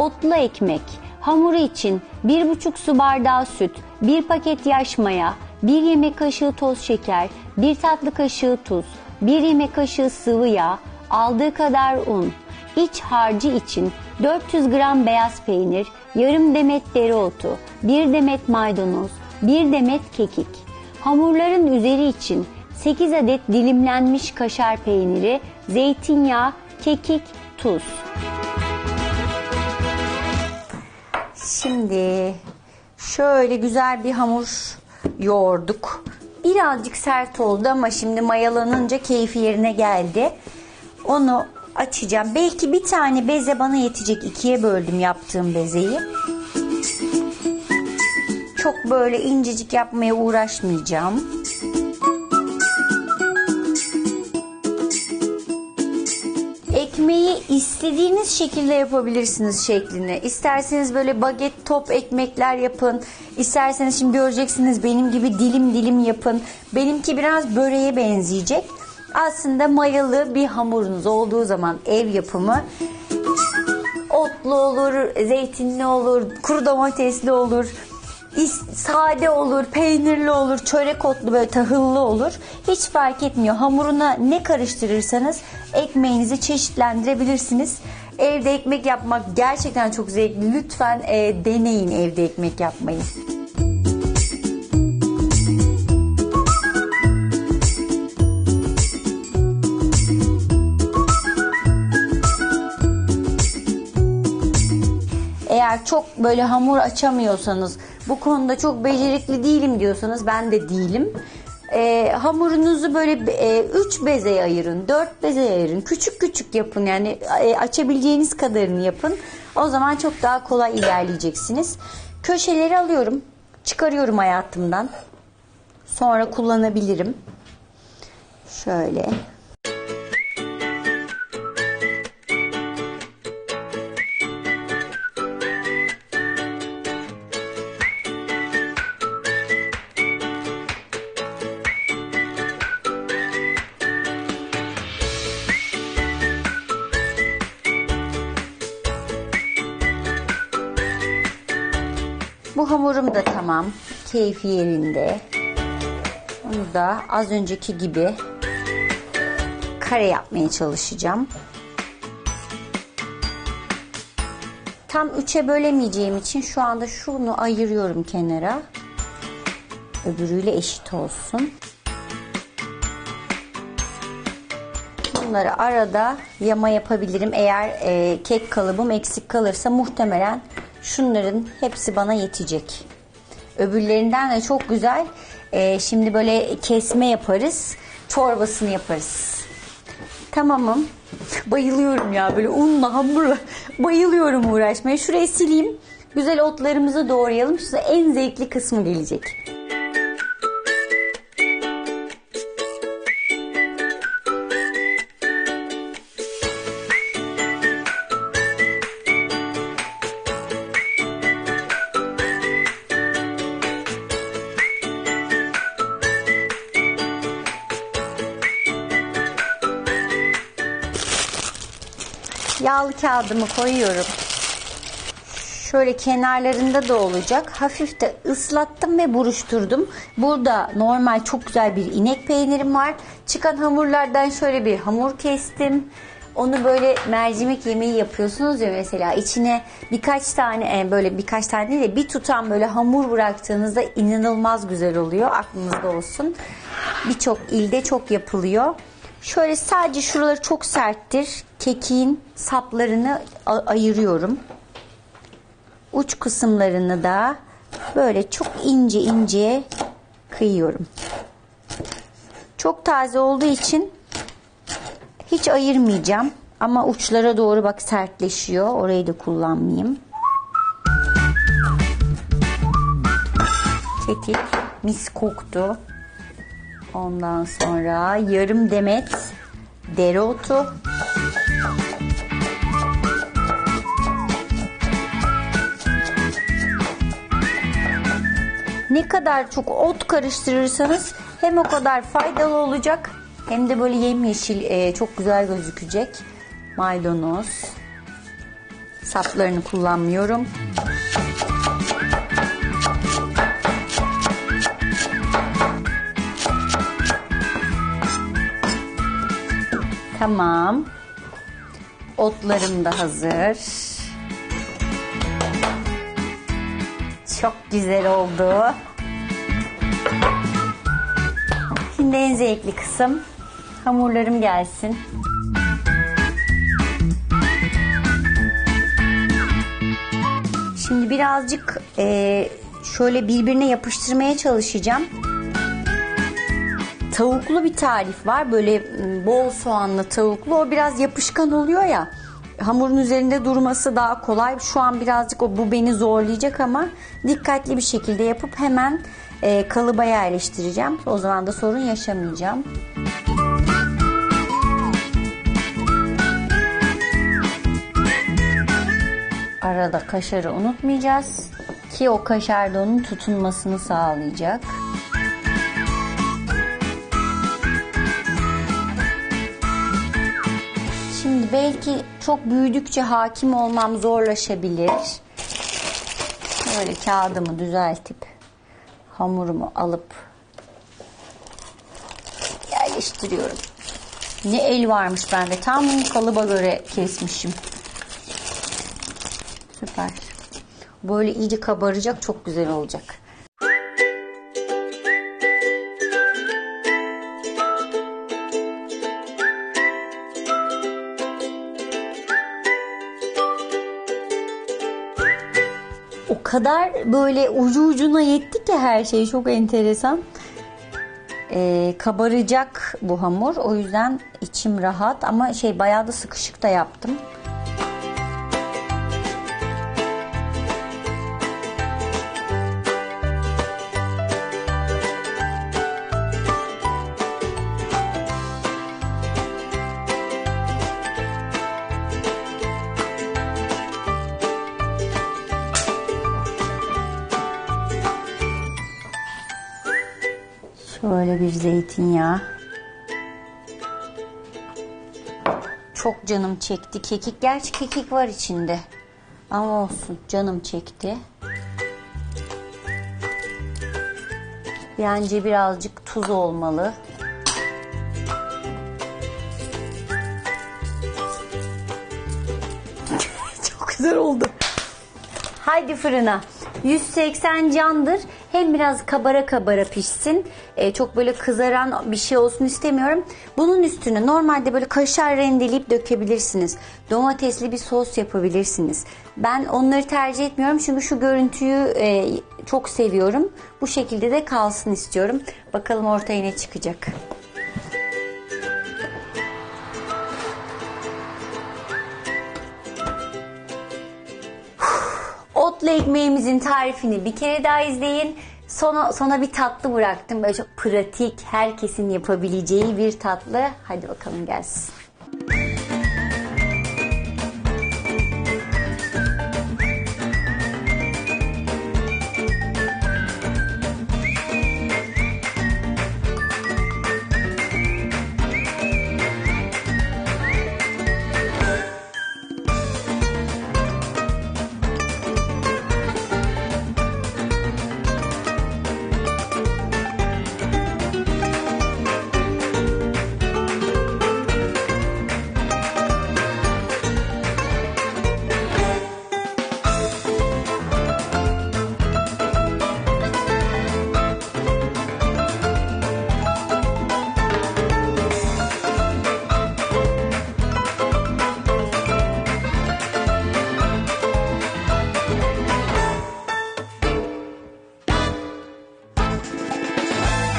otlu ekmek, hamuru için 1,5 su bardağı süt, 1 paket yaş maya, 1 yemek kaşığı toz şeker, 1 tatlı kaşığı tuz, 1 yemek kaşığı sıvı yağ, aldığı kadar un. İç harcı için 400 gram beyaz peynir, yarım demet dereotu, 1 demet maydanoz, 1 demet kekik. Hamurların üzeri için 8 adet dilimlenmiş kaşar peyniri, zeytinyağı, kekik, tuz. Şimdi şöyle güzel bir hamur yoğurduk. Birazcık sert oldu ama şimdi mayalanınca keyfi yerine geldi. Onu açacağım. Belki bir tane beze bana yetecek. İkiye böldüm yaptığım bezeyi. Çok böyle incecik yapmaya uğraşmayacağım. İstediğiniz şekilde yapabilirsiniz şeklini. İsterseniz böyle baget top ekmekler yapın. İsterseniz şimdi göreceksiniz benim gibi dilim dilim yapın. Benimki biraz böreğe benzeyecek. Aslında mayalı bir hamurunuz olduğu zaman ev yapımı otlu olur, zeytinli olur, kuru domatesli olur, sade olur, peynirli olur, çörek otlu böyle tahıllı olur. Hiç fark etmiyor. Hamuruna ne karıştırırsanız ekmeğinizi çeşitlendirebilirsiniz. Evde ekmek yapmak gerçekten çok zevkli. Lütfen e, deneyin evde ekmek yapmayı. Eğer çok böyle hamur açamıyorsanız, bu konuda çok becerikli değilim diyorsanız ben de değilim. Ee, hamurunuzu böyle 3 bezeye ayırın, 4 bezeye ayırın. Küçük küçük yapın yani e, açabileceğiniz kadarını yapın. O zaman çok daha kolay ilerleyeceksiniz. Köşeleri alıyorum, çıkarıyorum hayatımdan. Sonra kullanabilirim. Şöyle. Bu hamurum da tamam. Keyfi yerinde. Onu da az önceki gibi kare yapmaya çalışacağım. Tam üçe bölemeyeceğim için şu anda şunu ayırıyorum kenara. Öbürüyle eşit olsun. Bunları arada yama yapabilirim. Eğer e, kek kalıbım eksik kalırsa muhtemelen şunların hepsi bana yetecek. Öbürlerinden de çok güzel. E, şimdi böyle kesme yaparız. Çorbasını yaparız. Tamamım. Bayılıyorum ya böyle unla hamurla. Bayılıyorum uğraşmaya. Şurayı sileyim. Güzel otlarımızı doğrayalım. Size en zevkli kısmı gelecek. Yağlı kağıdımı koyuyorum. Şöyle kenarlarında da olacak. Hafif de ıslattım ve buruşturdum. Burada normal çok güzel bir inek peynirim var. Çıkan hamurlardan şöyle bir hamur kestim. Onu böyle mercimek yemeği yapıyorsunuz ya mesela içine birkaç tane e, böyle birkaç tane değil de bir tutam böyle hamur bıraktığınızda inanılmaz güzel oluyor. Aklınızda olsun. Birçok ilde çok yapılıyor. Şöyle sadece şuraları çok serttir. Kekiğin saplarını ayırıyorum. Uç kısımlarını da böyle çok ince ince kıyıyorum. Çok taze olduğu için hiç ayırmayacağım. Ama uçlara doğru bak sertleşiyor. Orayı da kullanmayayım. Kekik mis koktu. Ondan sonra yarım demet dereotu. Ne kadar çok ot karıştırırsanız hem o kadar faydalı olacak hem de böyle yemyeşil e, çok güzel gözükecek. Maydanoz, Saplarını kullanmıyorum. Tamam. Otlarım da hazır. Çok güzel oldu. Şimdi en zevkli kısım hamurlarım gelsin. Şimdi birazcık e, şöyle birbirine yapıştırmaya çalışacağım. Tavuklu bir tarif var. Böyle m, bol soğanlı tavuklu. O biraz yapışkan oluyor ya. Hamurun üzerinde durması daha kolay. Şu an birazcık o bu beni zorlayacak ama dikkatli bir şekilde yapıp hemen e, kalıba yerleştireceğim. O zaman da sorun yaşamayacağım. Arada kaşarı unutmayacağız ki o kaşar da onun tutunmasını sağlayacak. Şimdi belki çok büyüdükçe hakim olmam zorlaşabilir. Böyle kağıdımı düzeltip hamurumu alıp yerleştiriyorum. Ne el varmış bende. Tam kalıba göre kesmişim. Süper. Böyle iyice kabaracak çok güzel olacak. O kadar böyle ucu ucuna yetti ki her şey çok enteresan. Ee, kabaracak bu hamur. O yüzden içim rahat ama şey bayağı da sıkışık da yaptım. Şöyle bir zeytinyağı. Çok canım çekti kekik. Gerçi kekik var içinde. Ama olsun canım çekti. Bence birazcık tuz olmalı. Çok güzel oldu. Haydi fırına. 180 candır. Hem biraz kabara kabara pişsin. Ee, çok böyle kızaran bir şey olsun istemiyorum. Bunun üstüne normalde böyle kaşar rendeleyip dökebilirsiniz. Domatesli bir sos yapabilirsiniz. Ben onları tercih etmiyorum çünkü şu görüntüyü e, çok seviyorum. Bu şekilde de kalsın istiyorum. Bakalım ortaya ne çıkacak. Otlu ekmeğimizin tarifini bir kere daha izleyin. Sona, sona bir tatlı bıraktım. Böyle çok pratik, herkesin yapabileceği bir tatlı. Hadi bakalım gelsin.